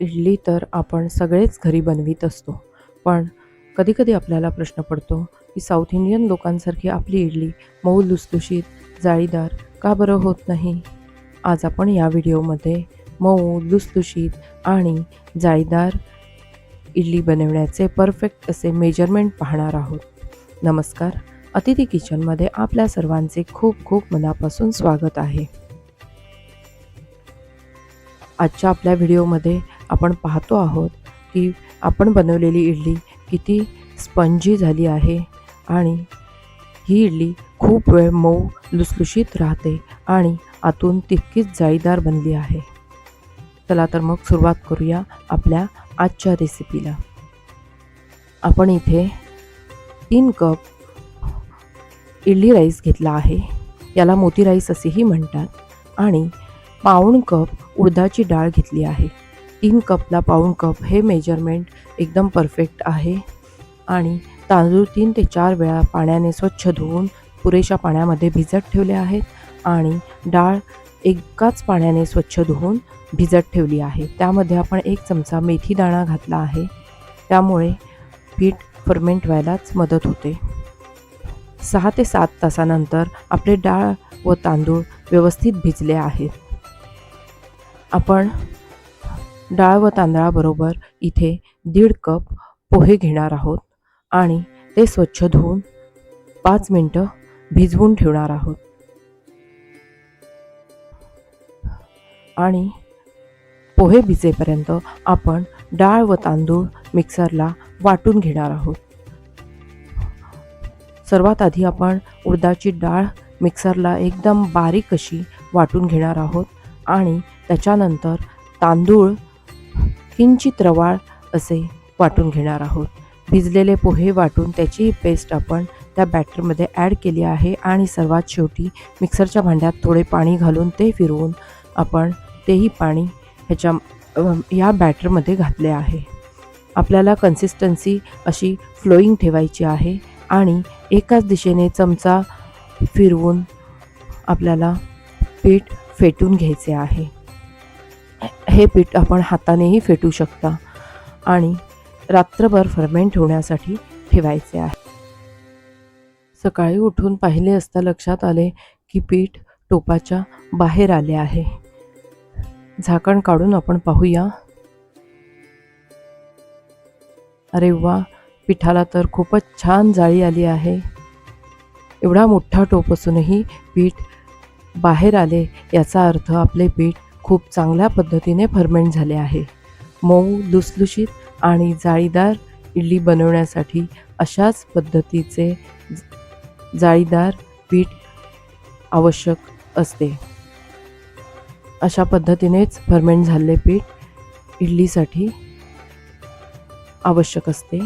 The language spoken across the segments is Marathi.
इडली तर आपण सगळेच घरी बनवीत असतो. पण कधीकधी आपल्याला प्रश्न पडतो की साऊथ इंडियन लोकांसारखी आपली इडली मऊ लुसलुशीत जाळीदार का बरं होत नाही? आज आपण या व्हिडिओमध्ये मऊ लुसलुशीत आणि जाळीदार इडली बनवण्याचे परफेक्ट असे मेजरमेंट पाहणार आहोत. नमस्कार. अतिथी किचनमध्ये आपल्या सर्वांचे खूप खूप मनापासून स्वागत आहे. आजच्या आपल्या व्हिडिओमध्ये आपण पाहतो आहोत की आपण बनवलेली इडली किती स्पंजी झाली आहे आणि ही इडली खूप वेळ मऊ लुसलुशीत राहते आणि आतून तितकीच जाळीदार बनली आहे. चला तर मग सुरुवात करूया आपल्या आजच्या रेसिपीला आपण इथे तीन कप इडली राईस घेतला आहे. याला मोती राईस असेही म्हणतात आणि पाऊण कप उडदाची डाळ घेतली आहे. तीन कपला पाऊण कप हे मेजरमेंट एकदम परफेक्ट आहे. आणि तांदूळ तीन ते चार वेळा पाण्याने स्वच्छ धुवून पुरेशा पाण्यामध्ये भिजत ठेवले आहेत. आणि डाळ एकाच पाण्याने स्वच्छ धुवून भिजत ठेवली आहे. त्यामध्ये आपण एक चमचा मेथी दाणा घातला आहे. त्यामुळे पीठ फर्मेंट व्हायलाच मदत होते. सहा ते सात तासानंतर आपले डाळ व तांदूळ व्यवस्थित भिजले आहेत. आपण डाळ व तांदळाबरोबर इथे दीड कप पोहे घेणार आहोत आणि ते स्वच्छ धुवून पाच मिनटं भिजवून ठेवणार आहोत. आणि पोहे भिजेपर्यंत आपण डाळ व तांदूळ मिक्सरला वाटून घेणार आहोत. सर्वात आधी आपण उडदाची डाळ मिक्सरला एकदम बारीक अशी वाटून घेणार आहोत आणि त्याच्यानंतर तांदूळ किंचित रवाळ असे वाटून घेणार आहोत. भिजलेले पोहे वाटून त्याचीही पेस्ट आपण त्या बॅटरमध्ये ॲड केली आहे आणि सर्वात शेवटी मिक्सरच्या भांड्यात थोडे पाणी घालून ते फिरवून आपण तेही पाणी ह्याच्या या बॅटरमध्ये घातले आहे. आपल्याला कन्सिस्टन्सी अशी फ्लोईंग ठेवायची आहे आणि एकाच दिशेने चमचा फिरवून आपल्याला पीठ फेटून घ्यायचे आहे. हे पीठ आपण हातानेही फेटू शकता आणि रात्रभर फर्मेंट होण्यासाठी ठेवायचे आहे. सकाळी उठून पाहिले असता लक्षात आले की पीठ टोपाच्या बाहेर आले आहे. झाकण काढून आपण पाहूया. अरे वा पिठाला तर खूपच छान जाळी आली आहे. एवढा मोठा टोप असूनही पीठ बाहेर आले याचा अर्थ आपले पीठ खूप चांगल्या पद्धतीने फर्मेंट झाले आहे. मऊ लुसलुशीत आणि जाळीदार इडली बनवण्यासाठी अशाच पद्धतीचे जाळीदार पीठ आवश्यक असते. अशा पद्धतीनेच फर्मेंट झालेले पीठ इडलीसाठी आवश्यक असते.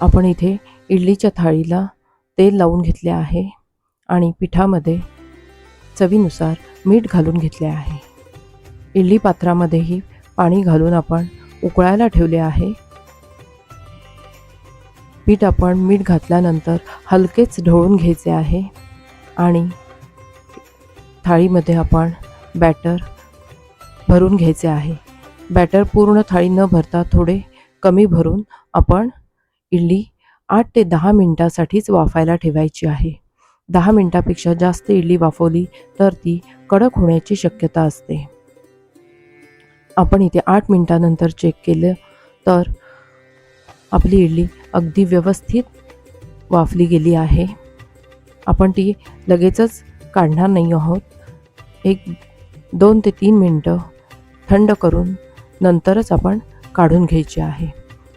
आपण इथे इडलीच्या थाळीला तेल लावून घेतले आहे आणि पिठामध्ये चवीनुसार मीठ घालून घेतले आहे. इडली पात्रामध्येही पाणी घालून आपण उकळायला ठेवले आहे. पीठ आपण मीठ घातल्यानंतर हलकेच ढवळून घ्यायचे आहे आणि थाळीमध्ये आपण बॅटर भरून घ्यायचे आहे. बॅटर पूर्ण थाळी न भरता थोडे कमी भरून आपण इडली आठ ते दहा मिनटासाठीच वाफायला ठेवायची आहे. दहा मिनटापेक्षा जास्त इडली वाफवली तर ती कडक होण्याची शक्यता असते. आपण इथे आठ मिनटानंतर चेक केलं तर आपली इडली अगदी व्यवस्थित वाफली गेली आहे. आपण ती लगेचच काढणार नाही आहोत. एक दोन ते तीन मिनटं थंड करून नंतरच आपण काढून घ्यायची आहे.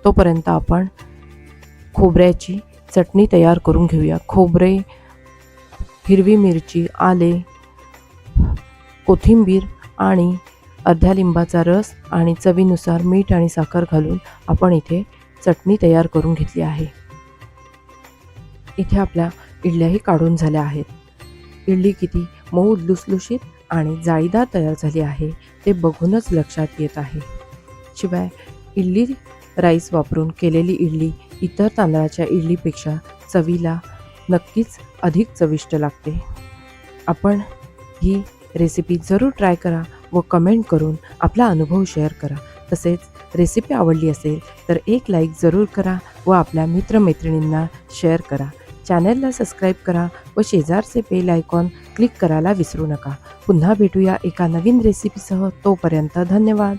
तोपर्यंत आपण खोबऱ्याची चटणी तयार करून घेऊया. खोबरे हिरवी मिरची आले कोथिंबीर आणि अर्ध्या लिंबाचा रस आणि चवीनुसार मीठ आणि साखर घालून आपण इथे चटणी तयार करून घेतली आहे. इथे आपल्या इडल्याही काढून झाल्या आहेत. इडली किती मऊ लुसलुशीत आणि जाळीदार तयार झाली आहे ते बघूनच लक्षात येत आहे. शिवाय इडली राईस वापरून केलेली इडली इतर तांदळाच्या इडलीपेक्षा चवीला नक्कीच अधिक चविष्ट लागते. आपण ही रेसिपी जरूर ट्राय करा व कमेंट करून आपला अनुभव शेअर करा. तसेच रेसिपी आवडली असेल तर एक लाईक जरूर करा व आपल्या मित्रमैत्रिणींना शेअर करा. चॅनलला सबस्क्राईब करा व शेजारचे बेल आयकॉन क्लिक करायला विसरू नका. पुन्हा भेटूया एका नवीन रेसिपीसह तोपर्यंत धन्यवाद.